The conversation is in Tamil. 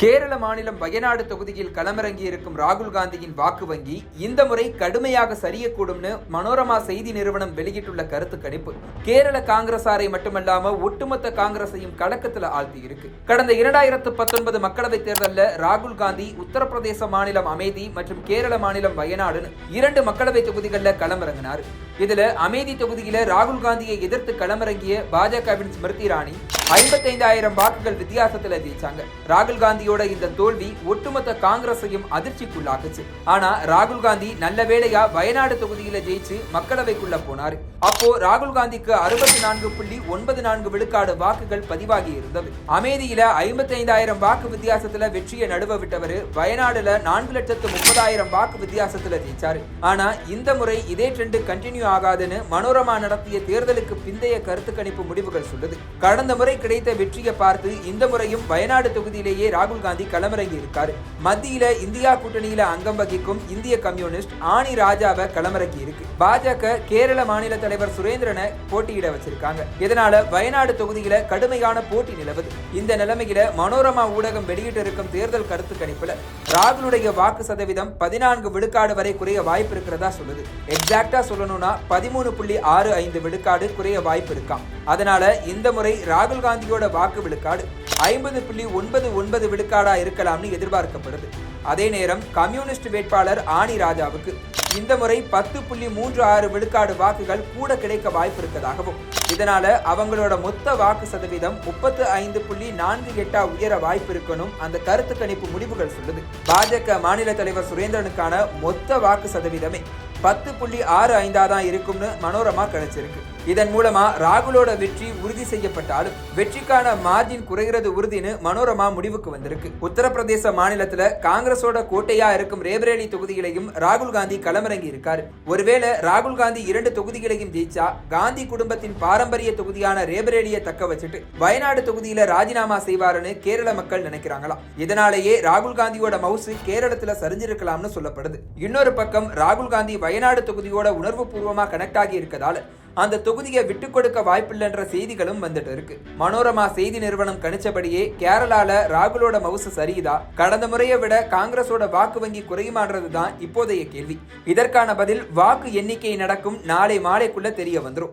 கேரள மாநிலம் வயநாடு தொகுதியில் களமிறங்கி இருக்கும் ராகுல் காந்தியின் வாக்கு வங்கி இந்த முறை கடுமையாக சரியக்கூடும்னு மனோரமா செய்தி நிறுவனம் வெளியிட்டுள்ள கருத்து கணிப்பு. கேரள காங்கிரசாரை மட்டுமல்லாம ஒட்டுமொத்த காங்கிரசையும் கலக்கத்துல ஆழ்த்தி இருக்கு கடந்த இரண்டாயிரத்து பத்தொன்பது மக்களவைத் தேர்தலில் ராகுல் காந்தி உத்தரப்பிரதேச மாநிலம் அமேதி மற்றும் கேரள மாநிலம் வயநாடுன்னு இரண்டு மக்களவை தொகுதிகளில் களமிறங்கினார். இதுல அமேதி தொகுதியில ராகுல் காந்தியை எதிர்த்து களமிறங்கிய பாஜகவின் ஸ்மிருதி இராணி ஐம்பத்தைந்தாயிரம் வாக்குகள் வித்தியாசத்துல ஜெயிச்சாங்க. ராகுல் காந்தியோட இந்த தோல்வி ஒட்டுமொத்த காங்கிரஸையும் அதிர்ச்சிக்குள்ளாக்குச்சு. ஆனா ராகுல் காந்தி நல்ல வேளையா வயநாடு தொகுதியில ஜெயிச்சு மக்களவைக்குள்ள போனாரு. அப்போ ராகுல் காந்திக்கு அறுபத்தி நான்கு புள்ளி ஒன்பது நான்கு விழுக்காடு வாக்குகள் பதிவாகி இருந்தது. அமேதியில ஐம்பத்தைந்தாயிரம் வாக்கு வித்தியாசத்துல வெற்றியை நடுவ விட்டவர் வயநாடுல நான்கு லட்சத்து முப்பதாயிரம் வாக்கு வித்தியாசத்துல ஜெயிச்சாரு. ஆனா இந்த முறை இதே ட்ரெண்டு கண்டினியூ ஆகாதுன்னு மனோரமா நடத்திய தேர்தலுக்கு பிந்தைய கருத்து கணிப்பு முடிவுகள் சொல்லுது. கடந்த முறை கிடைத்த வெற்றியை பார்த்து இந்த முறையும் வயநாடு தொகுதியிலேயே ராகுல் காந்தி களமிறங்கி இருக்காரு. மத்தியில இந்தியா கூட்டணியில அங்கம் வகிக்கும் இந்திய கம்யூனிஸ்ட் ஆனி ராஜாவை களமிறங்கி இருக்கு. பாஜக கேரள மாநில தலைவர் சுரேந்திரனை போட்டியிட வச்சிருக்காங்க. இதனால வயநாடு தொகுதியில கடுமையான போட்டி நிலவுது. இந்த நிலைமையில மனோரமா ஊடகம் வெளியிட்டு இருக்கும் தேர்தல் கருத்து கணிப்புல ராகுலுடைய வாக்கு சதவீதம் பதினான்கு விழுக்காடு வரை குறைய வாய்ப்பு இருக்கிறதா சொல்லுது. எக்ஸாக்டா சொல்லணும்னா பதிமூணு புள்ளி ஆறு ஐந்து விழுக்காடு குறைய வாய்ப்பு இருக்காம். அதனால இந்த முறை ராகுல் காந்தியோட வாக்கு விழுக்காடு ஐம்பது புள்ளி ஒன்பது ஒன்பது விழுக்காடா இருக்கலாம்னு எதிர்பார்க்கப்படுது. அதே நேரம் கம்யூனிஸ்ட் வேட்பாளர் ஆனி ராஜாவுக்கு இந்த முறை பத்து புள்ளி மூன்று ஆறு விழுக்காடு வாக்குகள் கூட கிடைக்க வாய்ப்பு இருக்கதாகவும் இதனால அவங்களோட மொத்த வாக்கு சதவீதம் முப்பத்து ஐந்து புள்ளி நான்கு எட்டா உயர வாய்ப்பு இருக்கணும் அந்த கருத்து கணிப்பு முடிவுகள் சொல்லுது. பாஜக மாநில தலைவர் சுரேந்திரனுக்கான மொத்த வாக்கு சதவீதமே பத்து புள்ளி ஆறு ஐந்தா தான் இருக்கும்னு மனோரமா கிடைச்சிருக்கு. இதன் மூலமா ராகுலோட வெற்றி உறுதி செய்யப்பட்டாலும் வெற்றிக்கான மார்ஜின் குறைகிறது உறுதின்னு மனோரமா முடிவுக்கு வந்திருக்கு. உத்தரப்பிரதேச மாநிலத்துல காங்கிரஸோட கோட்டையா இருக்கும் ரேபரேலி தொகுதிகளையும் ராகுல் காந்தி களமிறங்கி இருக்காரு. ஒருவேளை ராகுல் காந்தி இரண்டு தொகுதிகளையும் ஜெயிச்சா காந்தி குடும்பத்தின் பாரம்பரிய தொகுதியான ரேபரேலியை தக்க வச்சுட்டு வயநாடு தொகுதியில ராஜினாமா செய்வாருன்னு கேரள மக்கள் நினைக்கிறாங்களாம் இதனாலேயே ராகுல் காந்தியோட மவுசு கேரளத்துல சரிஞ்சிருக்கலாம்னு சொல்லப்படுது. இன்னொரு பக்கம் ராகுல் காந்தி வயநாடு தொகுதியோட உணர்வு பூர்வமா கனெக்ட் ஆகி இருக்கதால அந்த தொகுதியை விட்டு கொடுக்க வாய்ப்பில்லைன்ற செய்திகளும் வந்துட்டு இருக்கு. மனோரமா செய்தி நிறுவனம் கணிச்சபடியே கேரளால ராகுலோட மவுசு சரியுதா? கடந்த முறையை விட காங்கிரஸோட வாக்கு வங்கி குறையுமான்றது தான் இப்போதைய கேள்வி. இதற்கான பதில் வாக்கு எண்ணிக்கை நடக்கும் நாளை மாலைக்குள்ள தெரிய வந்துடும்